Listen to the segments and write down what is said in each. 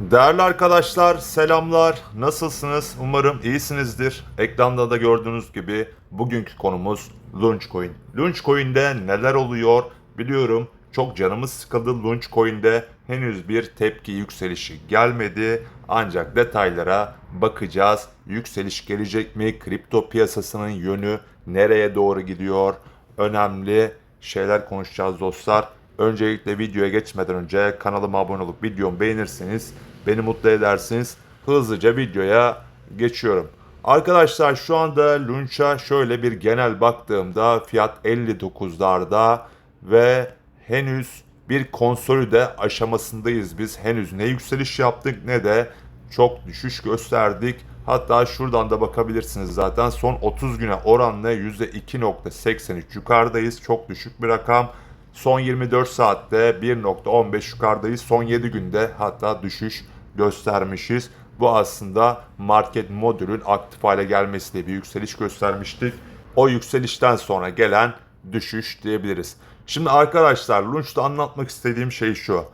Değerli arkadaşlar selamlar. Nasılsınız? Umarım iyisinizdir. Ekranda da gördüğünüz gibi bugünkü konumuz Launchcoin. Launchcoin'de neler oluyor biliyorum. Çok canımız sıkıldı Launchcoin'de. Henüz bir tepki yükselişi gelmedi. Ancak detaylara bakacağız. Yükseliş gelecek mi? Kripto piyasasının yönü nereye doğru gidiyor? Önemli şeyler konuşacağız dostlar. Öncelikle videoya geçmeden önce kanalıma abone olup videomu beğenirseniz beni mutlu edersiniz. Hızlıca videoya geçiyorum. Arkadaşlar şu anda Lunch'a şöyle bir genel baktığımda fiyat 59'larda ve henüz bir konsolide aşamasındayız biz. Henüz ne yükseliş yaptık ne de çok düşüş gösterdik. Hatta şuradan da bakabilirsiniz zaten son 30 güne oranla %2.83 yukarıdayız. Çok düşük bir rakam. Son 24 saatte 1.15 yukarıdayız. Son 7 günde hatta düşüş göstermişiz. Bu aslında market modülün aktif hale gelmesiyle bir yükseliş göstermiştik. O yükselişten sonra gelen düşüş diyebiliriz. Şimdi arkadaşlar Lunch'ta anlatmak istediğim şey şu.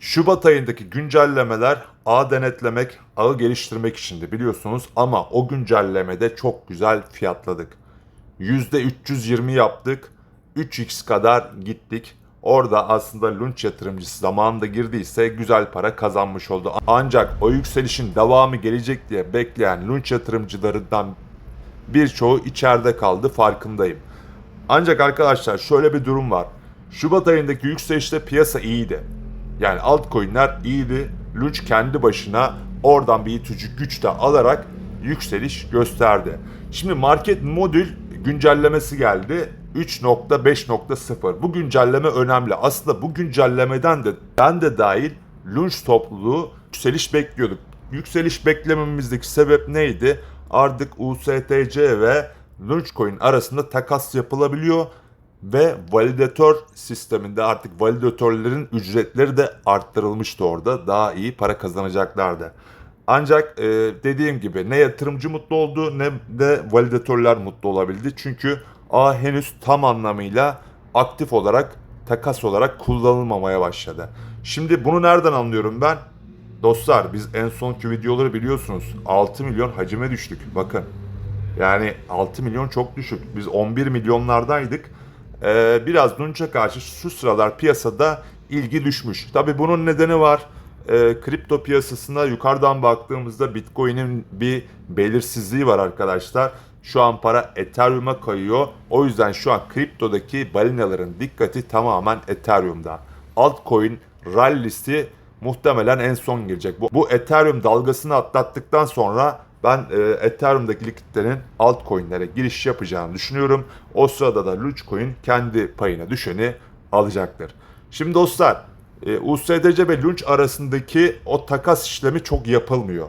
Şubat ayındaki güncellemeler ağ denetlemek, ağı geliştirmek içindi biliyorsunuz ama o güncellemede çok güzel fiyatladık. %320 yaptık. 3x kadar gittik. Orada aslında lunch yatırımcısı zamanında girdiyse güzel para kazanmış oldu. Ancak o yükselişin devamı gelecek diye bekleyen lunch yatırımcılarından birçoğu içeride kaldı farkındayım. Ancak arkadaşlar şöyle bir durum var. Şubat ayındaki yükselişte piyasa iyiydi. Yani altcoin'ler iyiydi. Lunch kendi başına oradan bir itici güç de alarak yükseliş gösterdi. Şimdi market modül güncellemesi geldi. 3.5.0. Bu güncelleme önemli. Aslında bu güncellemeden de ben de dahil Lunch topluluğu yükseliş bekliyorduk. Yükseliş beklememizdeki sebep neydi? Artık USTC ve Launchcoin arasında takas yapılabiliyor ve validatör sisteminde artık validatörlerin ücretleri de arttırılmıştı orada. Daha iyi para kazanacaklardı. Ancak e, dediğim gibi ne yatırımcı mutlu oldu ne de validatörler mutlu olabildi. Çünkü ağ henüz tam anlamıyla aktif olarak takas olarak kullanılmamaya başladı. Şimdi bunu nereden anlıyorum ben? Dostlar biz en sonki videoları biliyorsunuz 6 milyon hacime düştük. Bakın yani 6 milyon çok düşük. Biz 11 milyonlardaydık. Ee, biraz Lunch'a karşı şu sıralar piyasada ilgi düşmüş. Tabi bunun nedeni var. Ee, kripto piyasasına yukarıdan baktığımızda Bitcoin'in bir belirsizliği var arkadaşlar. Şu an para Ethereum'a kayıyor. O yüzden şu an kriptodaki balinaların dikkati tamamen Ethereum'da. Altcoin rallisi muhtemelen en son gelecek. Bu, bu Ethereum dalgasını atlattıktan sonra ben e, Ethereum'daki likiditenin altcoin'lere giriş yapacağını düşünüyorum. O sırada da Launchcoin kendi payına düşeni alacaktır. Şimdi dostlar e, USDC ve Launch arasındaki o takas işlemi çok yapılmıyor.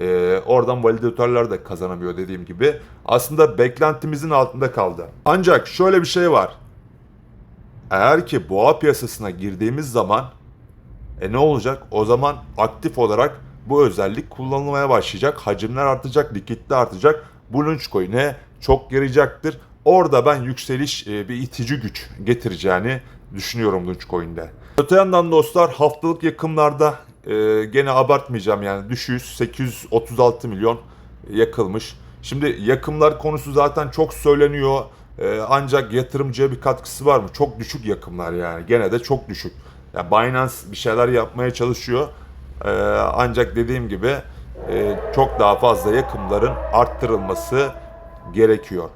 E, oradan validatörler de kazanamıyor dediğim gibi. Aslında beklentimizin altında kaldı. Ancak şöyle bir şey var. Eğer ki boğa piyasasına girdiğimiz zaman e ne olacak? O zaman aktif olarak bu özellik kullanılmaya başlayacak. Hacimler artacak, likidite artacak. Bu Launchcoin'e çok yarayacaktır. Orada ben yükseliş e, bir itici güç getireceğini düşünüyorum Launchcoin'de. Öte yandan dostlar haftalık yakımlarda e, gene abartmayacağım yani düşüş 836 milyon yakılmış. Şimdi yakımlar konusu zaten çok söyleniyor. E, ancak yatırımcıya bir katkısı var mı? Çok düşük yakımlar yani. Gene de çok düşük. Yani Binance bir şeyler yapmaya çalışıyor. Ancak dediğim gibi çok daha fazla yakımların arttırılması gerekiyor.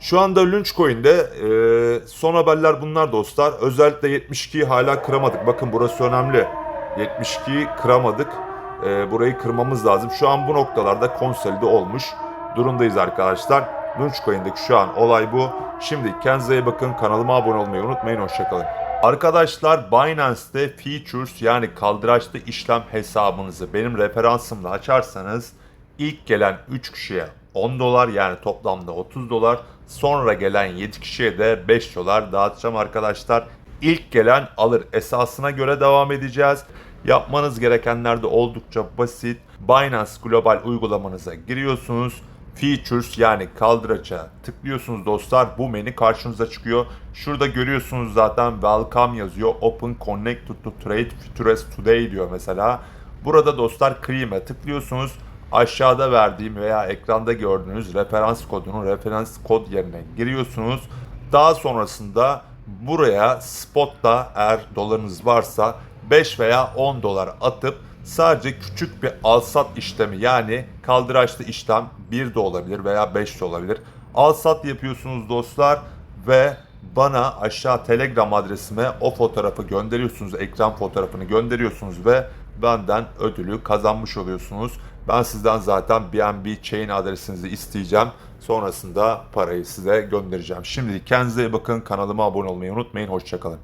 Şu anda Launchcoin'de e, son haberler bunlar dostlar. Özellikle 72'yi hala kıramadık. Bakın burası önemli. 72'yi kıramadık. E, burayı kırmamız lazım. Şu an bu noktalarda konsolide olmuş durumdayız arkadaşlar. Launchcoin'deki şu an olay bu. Şimdi kendinize bakın. Kanalıma abone olmayı unutmayın. Hoşçakalın. Arkadaşlar Binance'te Futures yani kaldıraçlı işlem hesabınızı benim referansımla açarsanız ilk gelen 3 kişiye 10 dolar yani toplamda 30 dolar sonra gelen 7 kişiye de 5 dolar dağıtacağım arkadaşlar. İlk gelen alır esasına göre devam edeceğiz. Yapmanız gerekenler de oldukça basit. Binance Global uygulamanıza giriyorsunuz. Features yani kaldıraça tıklıyorsunuz dostlar. Bu menü karşınıza çıkıyor. Şurada görüyorsunuz zaten welcome yazıyor. Open connect to, trade futures today diyor mesela. Burada dostlar Cream'e tıklıyorsunuz. Aşağıda verdiğim veya ekranda gördüğünüz referans kodunu referans kod yerine giriyorsunuz. Daha sonrasında buraya spotla eğer dolarınız varsa 5 veya 10 dolar atıp sadece küçük bir alsat işlemi yani kaldıraçlı işlem 1 de olabilir veya 5 de olabilir. Alsat yapıyorsunuz dostlar ve bana aşağı Telegram adresime o fotoğrafı gönderiyorsunuz. Ekran fotoğrafını gönderiyorsunuz ve benden ödülü kazanmış oluyorsunuz. Ben sizden zaten BNB Chain adresinizi isteyeceğim. Sonrasında parayı size göndereceğim. Şimdilik kendinize iyi bakın. Kanalıma abone olmayı unutmayın. Hoşçakalın.